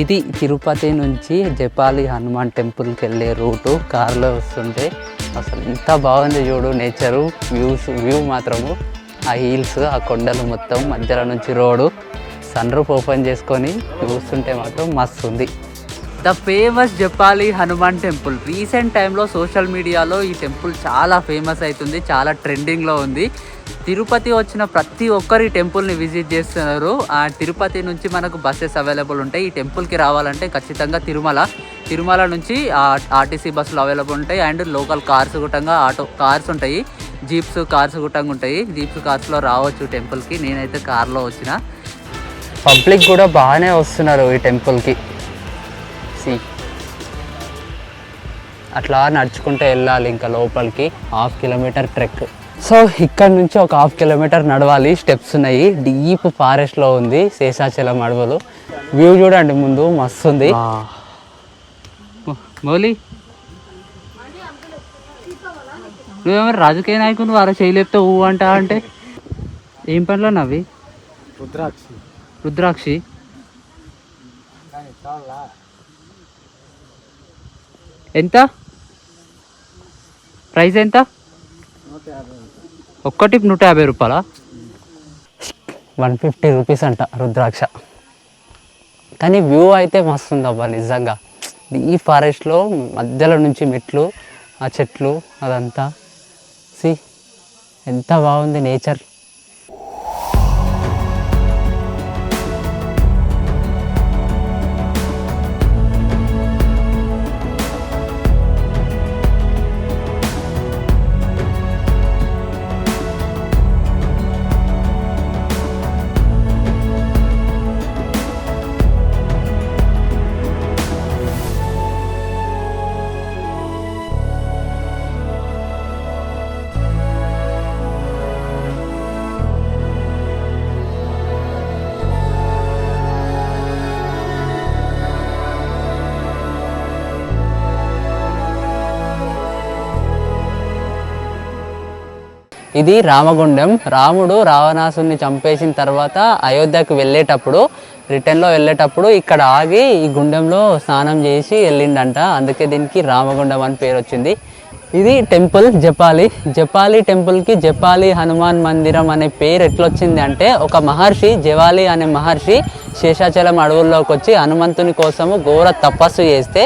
ఇది తిరుపతి నుంచి జపాలి హనుమాన్ టెంపుల్కి వెళ్ళే రూటు. కార్లో వస్తుంటే అసలు ఎంత బాగుంది చూడు నేచరు. వ్యూస్ వ్యూ మాత్రము. ఆ హీల్స్ ఆ కొండలు మొత్తం మధ్యలో నుంచి రోడ్డు. సన్ రూఫ్ ఓపెన్ చేసుకొని చూస్తుంటే మాత్రం మస్తు ఉంది. The famous Japali Hanuman temple. Recent టైంలో సోషల్ మీడియాలో ఈ టెంపుల్ చాలా ఫేమస్ అవుతుంది చాలా ట్రెండింగ్లో ఉంది. తిరుపతి వచ్చిన ప్రతి ఒక్కరు ఈ టెంపుల్ని విజిట్ చేస్తున్నారు. ఆ తిరుపతి నుంచి మనకు బస్సెస్ అవైలబుల్ ఉంటాయి. ఈ టెంపుల్కి రావాలంటే ఖచ్చితంగా తిరుమల. తిరుమల నుంచి ఆర్టీసీ బస్సులు అవైలబుల్ ఉంటాయి. అండ్ లోకల్ కార్స్ గుట్టంగా ఆటో కార్స్ ఉంటాయి. జీప్స్ కార్స్ గుట్టంగా ఉంటాయి. జీప్స్ కార్స్లో రావచ్చు టెంపుల్కి. నేనైతే కార్లో వచ్చిన. పబ్లిక్ కూడా బాగానే వస్తున్నారు ఈ టెంపుల్కి. సి అట్లా నడుచుకుంటూ వెళ్ళాలి ఇంకా లోపలికి. Half kilometre trek. సో ఇక్కడ నుంచి ఒక హాఫ్ కిలోమీటర్ నడవాలి. స్టెప్స్ ఉన్నాయి. డీప్ ఫారెస్ట్లో ఉంది. శేషాచలం అడవులు. వ్యూ చూడండి ముందు. మస్తు ఉంది. మౌలి. నువ్వేమో రాజకీయ నాయకుని వారు చేయలేపితే ఊ అంట అంటే ఏం పనిలో నవ్వి రుద్రాక్షి. రుద్రాక్షి. ఎంత? ప్రైస్ ఎంత? ఒక్కటి నూట యాభై రూపాయలా? వన్ ఫిఫ్టీ రూపీస్ అంట రుద్రాక్ష. కానీ వ్యూ అయితే మస్తు ఉందబ్బా నిజంగా. ఈ ఫారెస్ట్లో మధ్యలో నుంచి మెట్లు ఆ చెట్లు అదంతా. సి ఎంత బాగుంది నేచర్. ఇది రామగుండం. రాముడు రావణాసుని చంపేసిన తర్వాత అయోధ్యకు వెళ్ళేటప్పుడు రిటర్న్లో వెళ్ళేటప్పుడు ఇక్కడ ఆగి ఈ గుండంలో స్నానం చేసి వెళ్ళిండంట. అందుకే దీనికి రామగుండం అని పేరు వచ్చింది. ఇది టెంపుల్ జపాలి. జపాలి టెంపుల్కి జపాలి హనుమాన్ మందిరం అనే పేరు ఎట్లొచ్చింది అంటే ఒక మహర్షి జవాలి అనే మహర్షి శేషాచలం అడవుల్లోకి వచ్చి హనుమంతుని కోసము ఘోర తపస్సు చేస్తే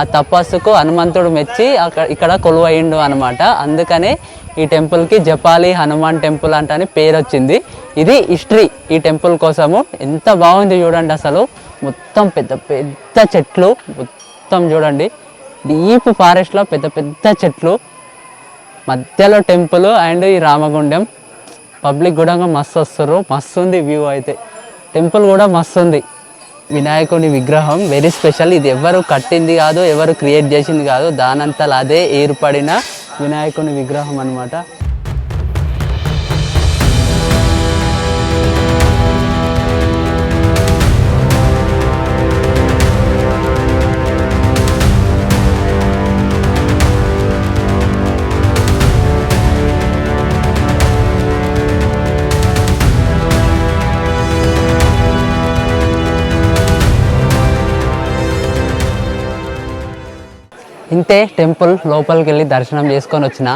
ఆ తపస్సుకు హనుమంతుడు మెచ్చి అక్కడ ఇక్కడ కొలువయిండు అనమాట అందుకనే ఈ టెంపుల్కి జపాలి హనుమాన్ టెంపుల్ అంట అని పేరు వచ్చింది ఇది హిస్టరీ. ఈ టెంపుల్ కోసము ఎంత బాగుంది చూడండి అసలు. మొత్తం పెద్ద పెద్ద చెట్లు. మొత్తం చూడండి. డీప్ ఫారెస్ట్లో పెద్ద పెద్ద చెట్లు. మధ్యలో టెంపుల్ అండ్ ఈ రామగుండం. పబ్లిక్ కూడా మస్తు వస్తారు. మస్తు ఉంది వ్యూ అయితే. టెంపుల్ కూడా మస్తు ఉంది. వినాయకుని విగ్రహం వెరీ స్పెషల్ ఇది ఎవరు కట్టింది కాదు ఎవరు క్రియేట్ చేసింది కాదు. దానంతలు అదే ఏర్పడిన వినాయకుని విగ్రహం అన్నమాట. ఇంతే టెంపుల్ లోపలికి వెళ్ళి దర్శనం చేసుకొని వచ్చిన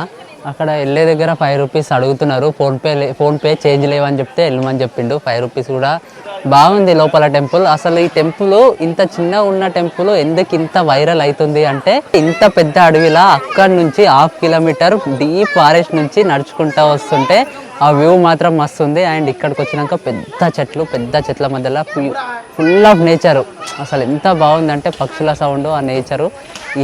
అక్కడ వెళ్ళే దగ్గర ఫైవ్ రూపీస్ అడుగుతున్నారు ఫోన్పే లే ఫోన్పే చేంజ్ లేవని చెప్తే వెళ్ళమని చెప్పిండు ఫైవ్ రూపీస్ కూడా బాగుంది లోపల టెంపుల్. అసలు ఈ టెంపుల్ ఇంత చిన్న ఉన్న టెంపుల్ ఎందుకు ఇంత వైరల్ అవుతుంది అంటే ఇంత పెద్ద అడవిలా అక్కడి నుంచి హాఫ్ కిలోమీటర్ డీప్ ఫారెస్ట్ నుంచి నడుచుకుంటా వస్తుంటే ఆ వ్యూ మాత్రం మస్తు ఉంది. అండ్ ఇక్కడికి వచ్చినాక పెద్ద చెట్లు పెద్ద చెట్ల మధ్యలో ఫుల్ ఫుల్ ఆఫ్ నేచరు. అసలు ఎంత బాగుందంటే పక్షుల సౌండ్ ఆ నేచరు.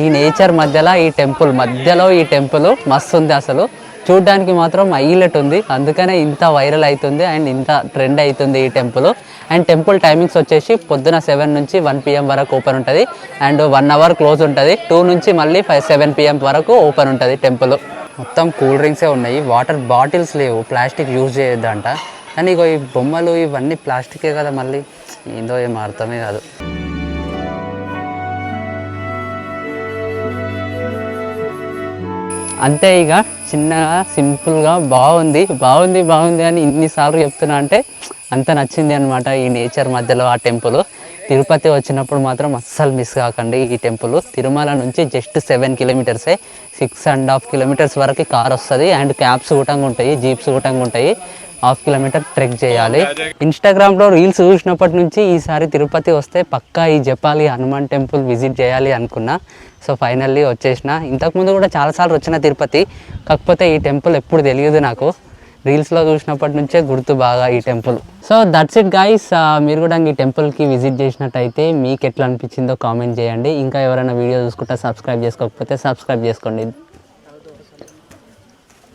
ఈ నేచర్ మధ్యలో ఈ టెంపుల్ మధ్యలో ఈ టెంపుల్ మస్తు ఉంది అసలు. చూడడానికి మాత్రం హైలైట్ ఉంది. అందుకనే ఇంత వైరల్ అవుతుంది అండ్ ఇంత ట్రెండ్ అవుతుంది ఈ టెంపుల్. అండ్ టెంపుల్ టైమింగ్స్ వచ్చేసి పొద్దున సెవెన్ నుంచి వన్ పిఎం వరకు ఓపెన్ ఉంటుంది. అండ్ వన్ అవర్ క్లోజ్ ఉంటుంది. టూ నుంచి మళ్ళీ ఫైవ్ సెవెన్ పిఎం వరకు ఓపెన్ ఉంటుంది టెంపుల్. మొత్తం కూల్ డ్రింక్సే ఉన్నాయి. వాటర్ బాటిల్స్ లేవు. ప్లాస్టిక్ యూజ్ చేయొద్దంట. కానీ ఇగో ఈ బొమ్మలు ఇవన్నీ ప్లాస్టికే కదా మళ్ళీ. ఏందో ఏం అర్థమే కాదు. అంతే ఇక చిన్నగా సింపుల్గా బాగుంది. బాగుంది బాగుంది అని ఇన్నిసార్లు చెప్తున్నా అంటే అంత నచ్చింది అనమాట ఈ నేచర్ మధ్యలో ఆ టెంపుల్. తిరుపతి వచ్చినప్పుడు మాత్రం అస్సలు మిస్ కాకండి ఈ టెంపుల్. తిరుమల నుంచి జస్ట్ సెవెన్ కిలోమీటర్సే సిక్స్ అండ్ హాఫ్ కిలోమీటర్స్ వరకు కార్ వస్తుంది అండ్ క్యాబ్స్ కూటంగా ఉంటాయి జీప్స్ కూటంగా ఉంటాయి. హాఫ్ కిలోమీటర్ ట్రెక్ చేయాలి. ఇన్స్టాగ్రామ్లో రీల్స్ చూసినప్పటి నుంచి ఈసారి తిరుపతి వస్తే పక్కా ఈ జపాలి హనుమాన్ టెంపుల్ విజిట్ చేయాలి అనుకున్నా. సో ఫైనల్లీ వచ్చేసిన. ఇంతకుముందు కూడా చాలాసార్లు వచ్చిన తిరుపతి. కాకపోతే ఈ టెంపుల్ ఎప్పుడు తెలియదు నాకు. రీల్స్లో చూసినప్పటి నుంచే గుర్తు బాగా ఈ temple. So that's it guys మీరు కూడా ఈ టెంపుల్కి విజిట్ చేసినట్టయితే మీకు ఎట్లా అనిపించిందో కామెంట్ చేయండి. ఇంకా ఎవరైనా వీడియో చూసుకుంటే సబ్స్క్రైబ్ చేసుకోకపోతే సబ్స్క్రైబ్ చేసుకోండి.